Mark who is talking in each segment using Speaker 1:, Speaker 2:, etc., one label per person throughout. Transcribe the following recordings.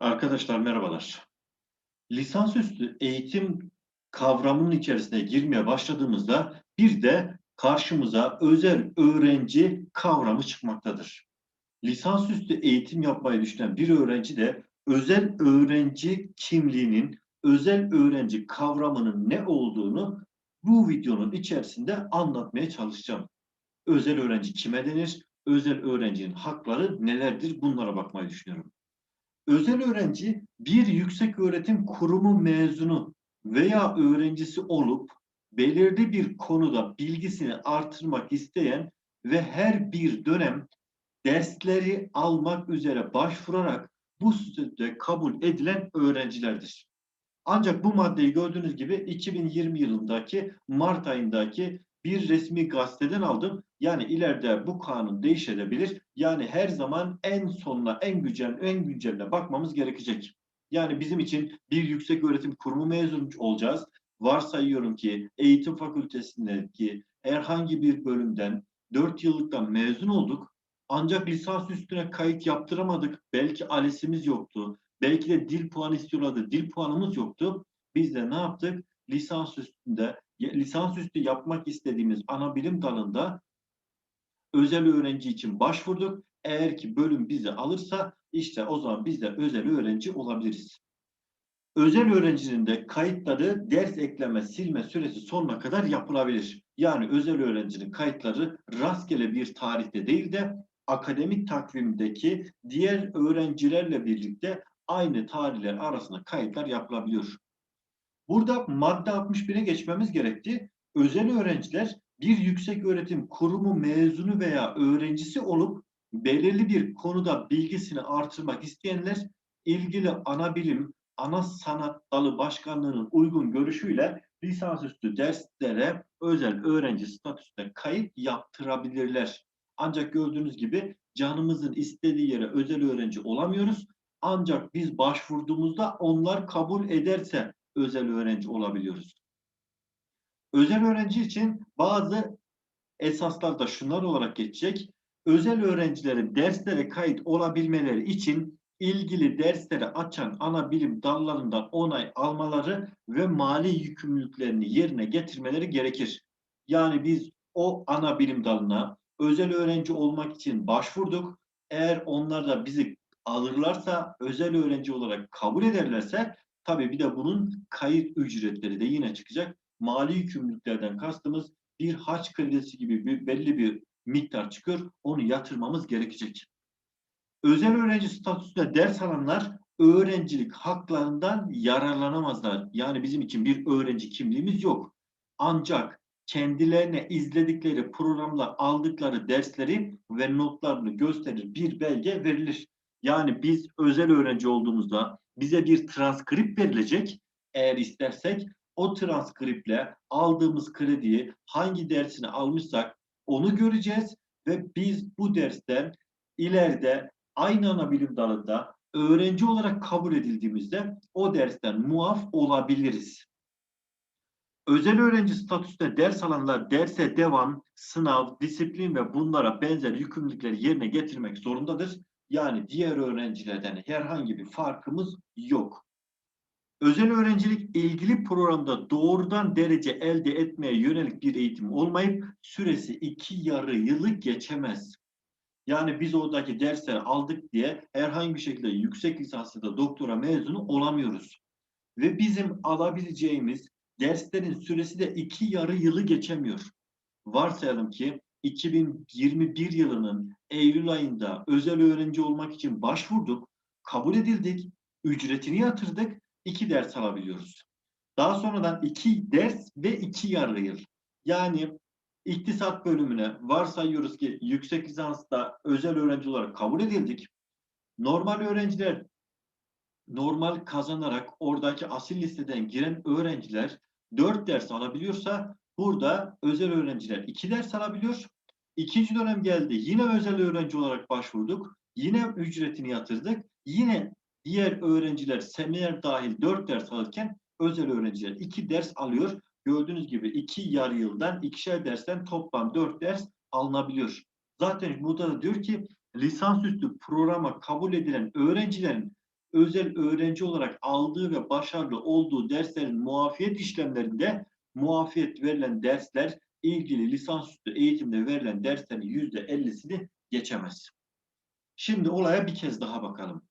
Speaker 1: Arkadaşlar merhabalar. Lisansüstü eğitim kavramının içerisine girmeye başladığımızda bir de karşımıza özel öğrenci kavramı çıkmaktadır. Lisansüstü eğitim yapmayı düşünen bir öğrenci de özel öğrenci kimliğinin, özel öğrenci kavramının ne olduğunu bu videonun içerisinde anlatmaya çalışacağım. Özel öğrenci kime denir? Özel öğrencinin hakları nelerdir? Bunlara bakmayı düşünüyorum. Özel öğrenci bir yüksek öğretim kurumu mezunu veya öğrencisi olup belirli bir konuda bilgisini artırmak isteyen ve her bir dönem dersleri almak üzere başvurarak bu statüde kabul edilen öğrencilerdir. Ancak bu maddeyi gördüğünüz gibi 2020 yılındaki Mart ayındaki bir resmi gazeteden aldım. Yani ileride bu kanun değişebilir. Yani her zaman en sonuna, en güncel, en günceline bakmamız gerekecek. Yani bizim için bir yüksek öğretim kurumu mezunu olacağız. Varsayıyorum ki eğitim fakültesindeki herhangi bir bölümden 4 yıllıktan mezun olduk. Ancak lisans üstüne kayıt yaptıramadık. Belki ALES'imiz yoktu. Belki de dil puanı istiyorlardı. Dil puanımız yoktu. Biz de ne yaptık? Lisans üstünde, lisans üstü yapmak istediğimiz ana bilim dalında özel öğrenci için başvurduk. Eğer ki bölüm bizi alırsa işte o zaman biz de özel öğrenci olabiliriz. Özel öğrencinin de kayıtları ders ekleme, silme süresi sonuna kadar yapılabilir. Yani özel öğrencinin kayıtları rastgele bir tarihte değil de akademik takvimdeki diğer öğrencilerle birlikte aynı tarihler arasında kayıtlar yapılabiliyor. Burada madde 61'e geçmemiz gerekti. Özel öğrenciler bir yüksek öğretim kurumu mezunu veya öğrencisi olup belirli bir konuda bilgisini artırmak isteyenler ilgili ana bilim, ana sanat dalı başkanlığının uygun görüşüyle lisansüstü derslere özel öğrenci statüsüne kayıt yaptırabilirler. Ancak gördüğünüz gibi canımızın istediği yere özel öğrenci olamıyoruz. Ancak biz başvurduğumuzda onlar kabul ederse özel öğrenci olabiliyoruz. Özel öğrenci için bazı esaslar da şunlar olarak geçecek. Özel öğrencilerin derslere kayıt olabilmeleri için ilgili dersleri açan ana bilim dallarından onay almaları ve mali yükümlülüklerini yerine getirmeleri gerekir. Yani biz o ana bilim dalına özel öğrenci olmak için başvurduk. Eğer onlar da bizi alırlarsa, özel öğrenci olarak kabul ederlerse tabii bir de bunun kayıt ücretleri de yine çıkacak. Mali yükümlülüklerden kastımız bir haç kredisi gibi bir, belli bir miktar çıkıyor. Onu yatırmamız gerekecek. Özel öğrenci statüsünde ders alanlar öğrencilik haklarından yararlanamazlar. Yani bizim için bir öğrenci kimliğimiz yok. Ancak kendilerine izledikleri programla aldıkları dersleri ve notlarını gösterir bir belge verilir. Yani biz özel öğrenci olduğumuzda bize bir transkript verilecek eğer istersek o transkriple aldığımız krediyi hangi dersini almışsak onu göreceğiz ve biz bu dersten ileride aynı ana bilim dalında öğrenci olarak kabul edildiğimizde o dersten muaf olabiliriz. Özel öğrenci statüsünde ders alanlar derse devam, sınav, disiplin ve bunlara benzer yükümlülükleri yerine getirmek zorundadır. Yani diğer öğrencilerden herhangi bir farkımız yok. Özel öğrencilik ilgili programda doğrudan derece elde etmeye yönelik bir eğitim olmayıp süresi iki yarı yılı geçemez. Yani biz oradaki dersleri aldık diye herhangi bir şekilde yüksek lisans ya da doktora mezunu olamıyoruz. Ve bizim alabileceğimiz derslerin süresi de iki yarı yılı geçemiyor. Varsayalım ki 2021 yılının Eylül ayında özel öğrenci olmak için başvurduk, kabul edildik, ücretini yatırdık, iki ders alabiliyoruz. Daha sonradan iki ders ve iki yarı yıl. Yani iktisat bölümüne varsayıyoruz ki yüksek lisansta özel öğrenci olarak kabul edildik. Normal öğrenciler normal kazanarak oradaki asil listeden giren öğrenciler dört ders alabiliyorsa burada özel öğrenciler iki ders alabiliyor. İkinci dönem geldi. Yine özel öğrenci olarak başvurduk. Yine ücretini yatırdık. Yine diğer öğrenciler seminer dahil dört ders alırken özel öğrenciler iki ders alıyor. Gördüğünüz gibi iki yarı yıldan ikişer dersten toplam dört ders alınabiliyor. Zaten burada da diyor ki lisansüstü programa kabul edilen öğrencilerin özel öğrenci olarak aldığı ve başarılı olduğu derslerin muafiyet işlemlerinde muafiyet verilen dersler ilgili lisansüstü eğitimde verilen derslerin yüzde ellisini geçemez. Şimdi olaya bir kez daha bakalım.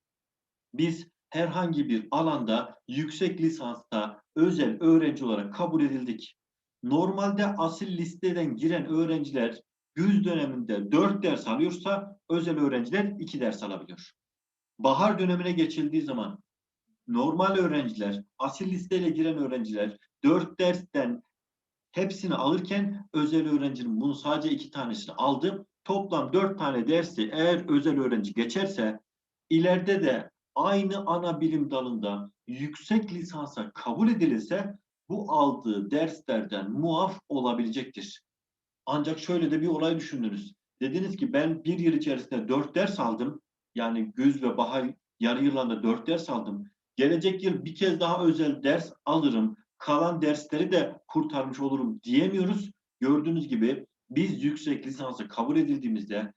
Speaker 1: Biz herhangi bir alanda yüksek lisansta özel öğrenci olarak kabul edildik. Normalde asil listeden giren öğrenciler güz döneminde 4 ders alıyorsa özel öğrenciler 2 ders alabiliyor. Bahar dönemine geçildiği zaman normal öğrenciler, asil listeyle giren öğrenciler 4 dersten hepsini alırken özel öğrencinin bunu sadece 2 tanesini aldı. Toplam 4 tane dersi eğer özel öğrenci geçerse ileride de aynı ana bilim dalında yüksek lisansa kabul edilirse bu aldığı derslerden muaf olabilecektir. Ancak şöyle de bir olay düşündünüz. Dediniz ki ben bir yıl içerisinde dört ders aldım. Yani güz ve bahar yarı yıllarında dört ders aldım. Gelecek yıl bir kez daha özel ders alırım. Kalan dersleri de kurtarmış olurum diyemiyoruz. Gördüğünüz gibi biz yüksek lisansa kabul edildiğimizde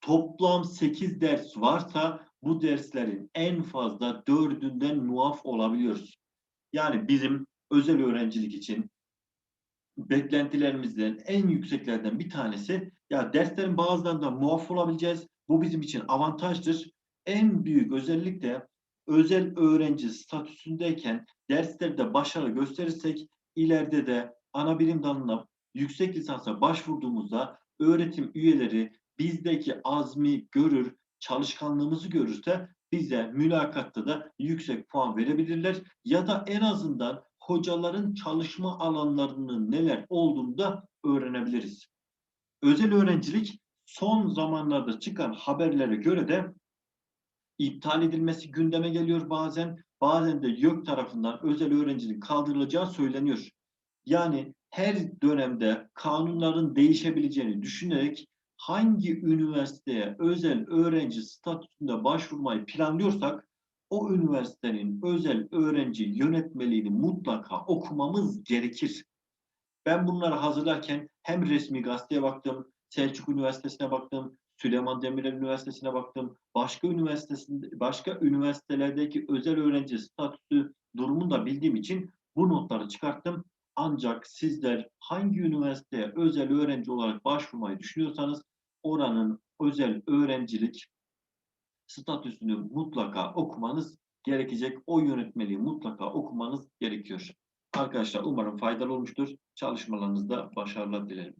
Speaker 1: toplam 8 ders varsa bu derslerin en fazla dördünden muaf olabiliyoruz. Yani bizim özel öğrencilik için beklentilerimizden en yükseklerden bir tanesi ya derslerin bazılarından muaf olabileceğiz. Bu bizim için avantajdır. En büyük özellik de özel öğrenci statüsündeyken derslerde başarı gösterirsek ileride de ana bilim dalına yüksek lisansa başvurduğumuzda öğretim üyeleri bizdeki azmi görür, çalışkanlığımızı görürse bize mülakatta da yüksek puan verebilirler ya da en azından hocaların çalışma alanlarının neler olduğunu da öğrenebiliriz. Özel öğrencilik son zamanlarda çıkan haberlere göre de iptal edilmesi gündeme geliyor bazen. Bazen de YÖK tarafından özel öğrencilik kaldırılacağı söyleniyor. Yani her dönemde kanunların değişebileceğini düşünerek hangi üniversiteye özel öğrenci statüsünde başvurmayı planlıyorsak o üniversitenin özel öğrenci yönetmeliğini mutlaka okumamız gerekir. Ben bunları hazırlarken hem resmi gazeteye baktım, Selçuk Üniversitesi'ne baktım, Süleyman Demirel Üniversitesi'ne baktım. Başka üniversitesinde başka üniversitelerdeki özel öğrenci statüsü durumunu da bildiğim için bu notları çıkarttım. Ancak sizler hangi üniversiteye özel öğrenci olarak başvurmayı düşünüyorsanız oranın özel öğrencilik statüsünü mutlaka okumanız gerekecek. O yönetmeliği mutlaka okumanız gerekiyor. Arkadaşlar umarım faydalı olmuştur. Çalışmalarınızda başarılar dilerim.